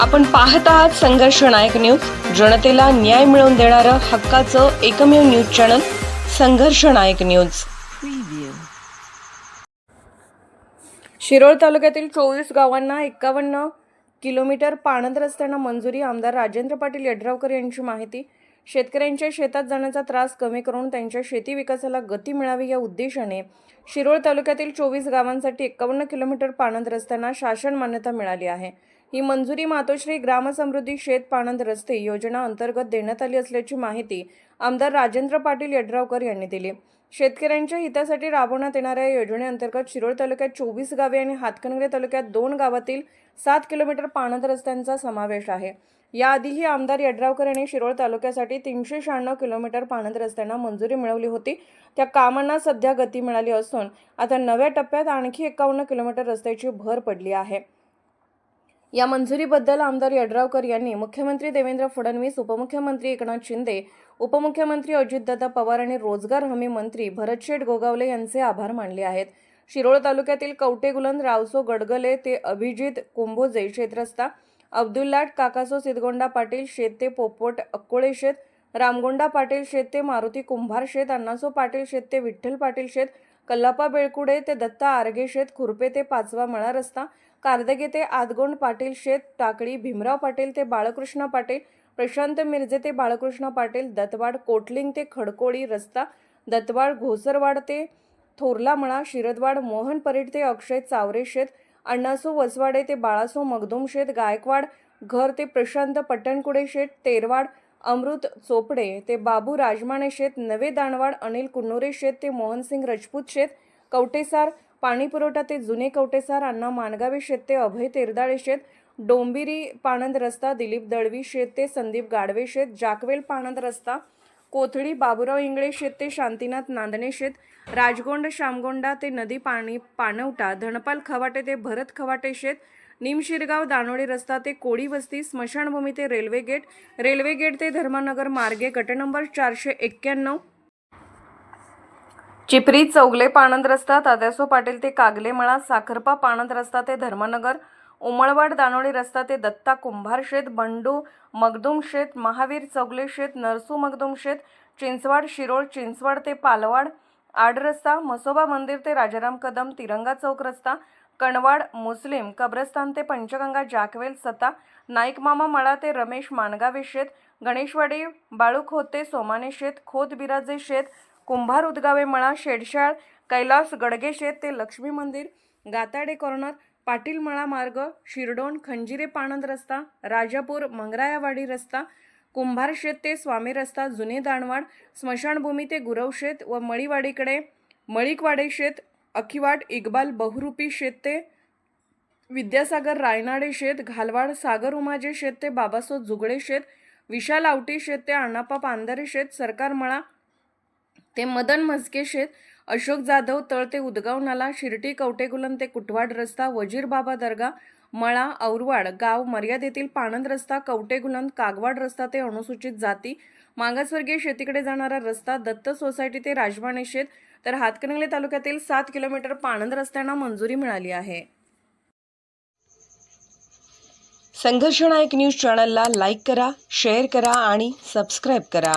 आपण पाहत आहात संघर्ष नायक न्यूज. जनतेला न्याय मिळवून देणारं हक्काचं एकमेव न्यूज चॅनल संघर्ष नायक न्यूज. शिरोळ तालुक्यातील चोवीस गावांना एकावन्न किलोमीटर पाणंद रस्त्यांना मंजुरी आमदार राजेंद्र पाटील यड्रावकर यांची माहिती. शेतकऱ्यांच्या शेतात जाण्याचा त्रास कमी करून त्यांच्या शेती विकासाला गती मिळावी या उद्देशाने शिरोळ तालुक्यातील चोवीस गावांसाठी एकावन्न किलोमीटर पाणंद रस्त्यांना शासन मान्यता मिळाली आहे. ही मंजुरी मातोश्री ग्रामसमृद्धी शेत पाणंद रस्ते योजना अंतर्गत देण्यात आली असल्याची माहिती आमदार राजेंद्र पाटील यड्रावकर यांनी दिली. शेतकऱ्यांच्या हितासाठी राबवण्यात येणाऱ्या या योजनेअंतर्गत शिरोळ तालुक्यात चोवीस गावे आणि हातकणंगले तालुक्यात दोन गावातील सात किलोमीटर पाणंद रस्त्यांचा समावेश आहे. याआधीही आमदार यड्रावकर यांनी शिरोळ तालुक्यासाठी तीनशे शहाण्णव किलोमीटर पाणंद रस्त्यांना मंजुरी मिळवली होती. त्या कामांना सध्या गती मिळाली असून आता नव्या टप्प्यात आणखी एकावन्न किलोमीटर रस्त्याची भर पडली आहे. या मंजुरीबद्दल आमदार यड्रावकर यांनी मुख्यमंत्री देवेंद्र फडणवीस उपमुख्यमंत्री एकनाथ शिंदे उपमुख्यमंत्री अजितदादा पवार आणि रोजगार हमी मंत्री भरतशेठ गोगावले यांचे आभार मानले आहेत. शिरोळ तालुक्यातील कवटेगुलन रावसो गडगले ते अभिजित कुंभोजे शेतरस्ता अब्दुल्लाट काकासो सिद्धगोंडा पाटील शेत ते पोपट अक्कोळे शेत रामगोंडा पाटील शेत ते मारुती कुंभार शेत अण्णासो पाटील शेत ते विठ्ठल पाटील शेत कल्लापा बेळकुडे ते दत्ता आरगे शेत खुरपे ते पाचवा मळा रस्ता कारदगे ते आदगोंड पाटील शेत टाकळी भीमराव पाटील ते बाळकृष्ण पाटील प्रशांत मिरजे ते बाळकृष्ण पाटील दत्तवाड कोटलिंग ते खडकोळी रस्ता दत्तवाड घोसरवाड ते थोरलामळा शिरदवाड मोहन परेड ते अक्षय चावरे शेत अण्णासो वसवाडे ते बाळासो मगदुम शेत गायकवाड घर ते प्रशांत पट्टणकुडे शेत तेरवाड अमृत चोपडे ते बाबू राजमाने शेत नवे दानवाड अनिल कुन्नोरे शेत ते मोहनसिंग रजपूत शेत कवटेसार पाणीपुरवठा ते जुने कवटेसार अण्णा मानगावे शेत ते अभय तेरदाळे शेत डोंबिरी पाणंद रस्ता दिलीप दळवी शेत ते संदीप गाडवे शेत जाकवेल पाणंद रस्ता कोथळी बाबुराव इंगळे शेत ते शांतीनाथ नांदणे शेत राजगोंड शामगोंडा ते नदी पाणी पाणवटा धनपाल खवाटे ते भरत खवाटे शेत निमशिरगाव दानोडे रस्ता ते कोळी वस्ती स्मशानभूमी ते रेल्वे गेट रेल्वे गेट ते धर्मानगर मार्गे गट नंबर चारशे एक्क्याण्णव. चिपरी चौगले पाणंद रस्ता तात्यासो पाटील ते कागलेमळा साखरपा पाणंद रस्ता ते धर्मनगर उमळवाड दानोळी रस्ता ते दत्ता कुंभार शेत बंडू मगदुम शेत महावीर चौगले शेत नरसू मगदुम शेत चिंचवाड शिरोळ चिंचवाड ते पालवाड आड रस्ता मसोबा मंदिर ते राजाराम कदम तिरंगा चौक रस्ता कणवाड मुस्लिम कब्रस्तान ते पंचगंगा जाकवेल सता नाईक मामा मळा ते रमेश मानगावे शेत गणेशवाडी बाळूखोते ते सोमाने शेत खोत बिराजे शेत कुंभार उदगावे मळा शेडशाळ कैलास गडगे शेत ते लक्ष्मी मंदिर गाताडे कॉर्नर पाटील मळा मार्ग शिरडोण खंजिरे पाणंद रस्ता राजापूर मंगरायावाडी रस्ता कुंभारशेत ते स्वामी रस्ता जुने दाणवाड स्मशानभूमी ते गुरव शेत व मळीवाडीकडे मळीकवाडे शेत अखिवाट इकबाल बहुरूपी शेत ते विद्यासागर रायनाडे शेत घालवाड सागर उमाजे शेत ते बाबासो जुगडे शेत विशाल आवटी शेत ते अण्णाप्पा पांदरे शेत सरकार मळा ते मदन म्हस्के शेत अशोक जाधव तळ ते उदगाव नाला शिर्टी कवटेगुलन ते कुटवाड रस्ता वजीर बाबा दर्गा मळा औरवाड गाव मर्यादेतील पाणंद रस्ता कवटेगुलंद कागवाड रस्ता ते अनुसूचित जाती. मागासवर्गीय शेतीकडे जाणारा रस्ता दत्त सोसायटी ते राजवाणी शेत. तर हातकणंगले तालुक्यातील सात किलोमीटर पाणंद रस्त्यांना मंजुरी मिळाली आहे. संघर्ष नायक न्यूज चॅनलला लाईक करा शेअर करा आणि सबस्क्राईब करा.